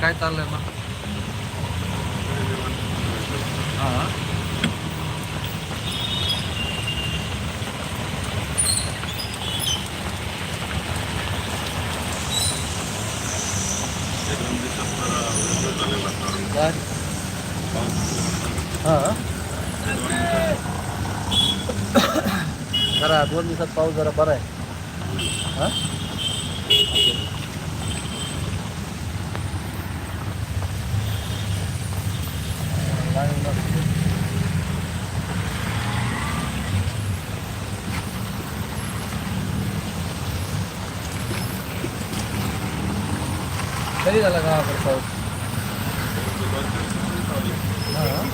काय चाललंय मग? हां. काय हां. जरा दोन दिवसात पाऊस जरा बरा आहे. हां काय होणार? कधी झाला गावाकडे पाऊस हां हां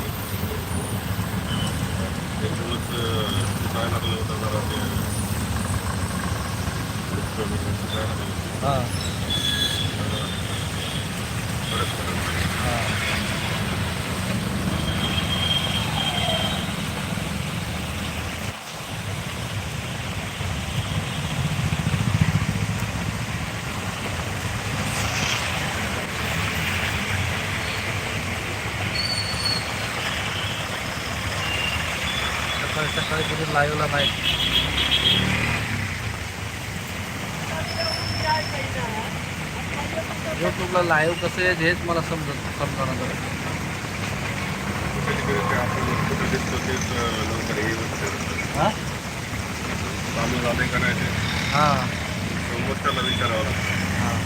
हां सकाळी सकाळी कुठे लाईव्हला नाही यूट्यूबला लाईव्ह कसं आहे हेच मला समजत समजणार करायचे हां? त्याला विचारावं हां.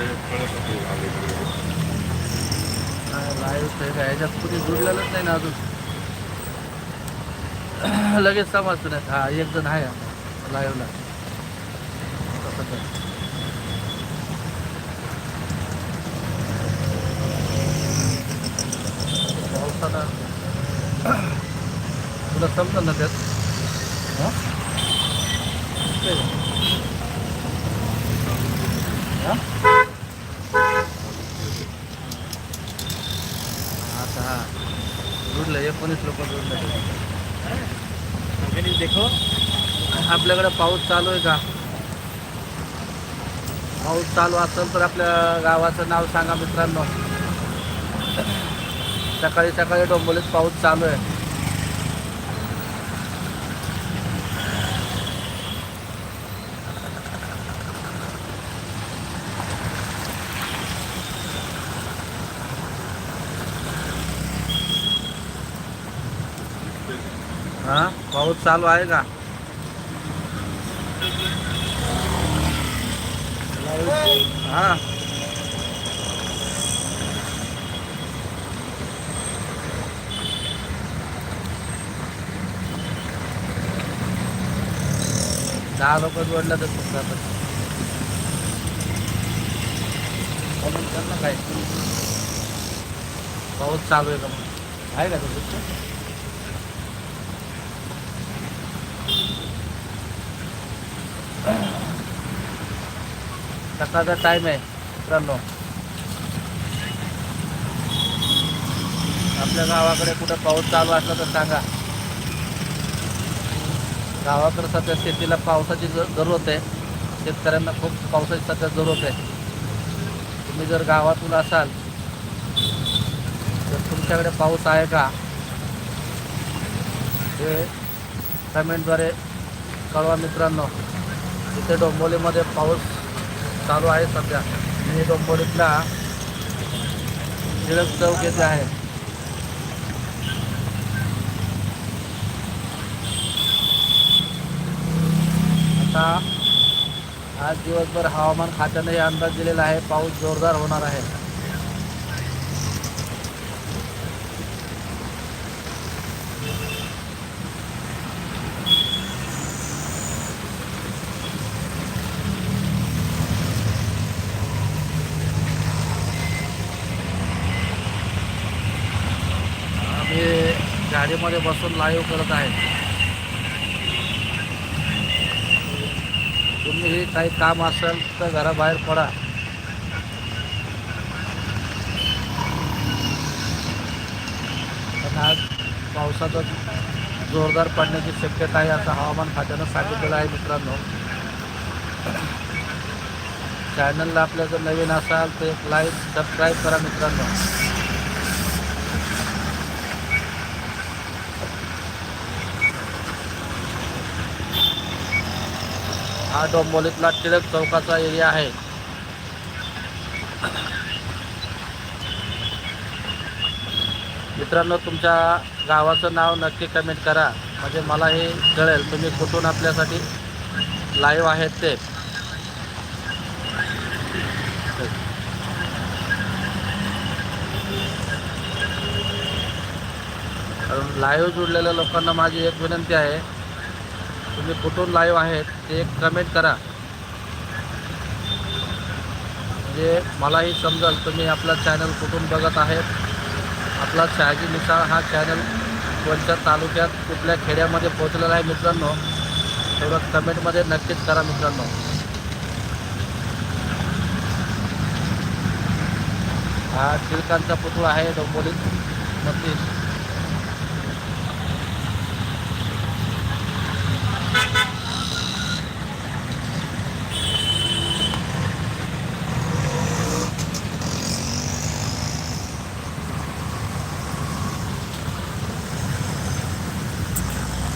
असं आहे का? लाईव्ह ते ह्याच्यात कुणी जुडलेलंच नाही ना अजून. लगेच समजतं नाही हा एक जण आहे लाईव्हला तसं तर पावसाला. तुला समजलं ना त्यात हां ते का? हां आता हा जुडलं एकोणीस लोक जुडले म्हणजे देखो. आपल्याकडं पाऊस चालू आहे का? पाऊस चालू असेल तर आपल्या गावाचं नाव सांगा मित्रांनो. सकाळी सकाळी डोंबोलीत पाऊस चालू आहे. हा पाऊस चालू आहे का? हा. दहा लोक जोडल्या तर फक्त कर ना काय पाऊस चालू आहे का मग? आहे का ते सकाळचा टाईम आहे. मित्रांनो. आपल्या गावाकडे कुठं पाऊस चालू असला तर सांगा. गावाकडे सध्या शेतीला पावसाची जरूरत आहे. शेतकऱ्यांना खूप पावसाची सध्या जरूरत आहे. तुम्ही जर गावातून असाल तर तुमच्याकडे पाऊस आहे का? हे कमेंटद्वारे कळवा मित्रांनो. इथे डोंबोलीमध्ये पाऊस चालू आहे सध्या. मी डोंबोलीतला टिळक चौक येथे आहे. आता आज दिवसभर हवामान खात्याने अंदाज दिलेला आहे. पाऊस जोरदार होणार आहे. गाडीमध्ये बसून लाईव्ह करत आहेत तुम्हीही काही काम असेल तर घराबाहेर पडा. पण आज पावसाचा जोरदार पडण्याची शक्यता आहे असं हवामान खात्यानं सांगितलेलं आहे मित्रांनो. चॅनलला आपल्या जर नवीन असाल तर एक लाईक सबस्क्राईब करा मित्रांनो. हा डोंबोलीतला टिळक चौकाचा एरिया आहे. मित्रांनो तुमच्या गावाचं नाव नक्की कमेंट करा. म्हणजे मला हे कळेल. तुम्ही कुठून आपल्यासाठी लाईव्ह आहेत ते. लाईव्ह जुडलेल्या लोकांना माझी एक विनंती आहे. तुम्ही कुठून लाईव्ह आहेत ते एक कमेंट करा. म्हणजे मलाही समजेल तुम्ही आपला चॅनल कुठून बघत आहेत? आपला शहाजी मिसाळ हा चॅनल कोणत्या तालुक्यात कुठल्या खेड्यामध्ये पोहोचलेला आहे मित्रांनो? तेवढं कमेंटमध्ये नक्कीच करा मित्रांनो. हा टिळकांचा पुतळा आहे डोंबोलीत नक्कीच.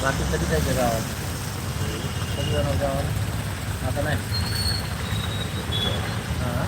बाकी कधी जायचं गावात? कधी जाणार गावाला आता नाही? हां?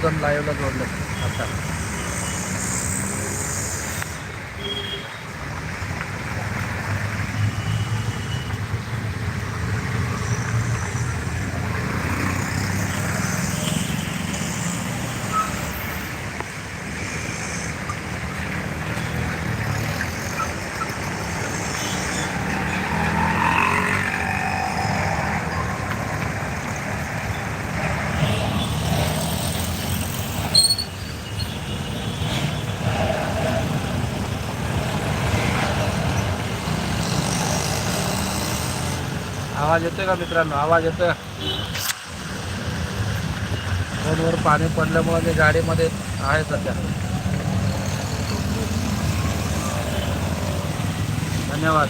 नऊ लाईव्हला जोडले. आता. आवाज येतोय का मित्रांनो? आवाज येतोय? फोनवर पाणी पडल्यामुळे मी गाडीमध्ये आहे सध्या. धन्यवाद.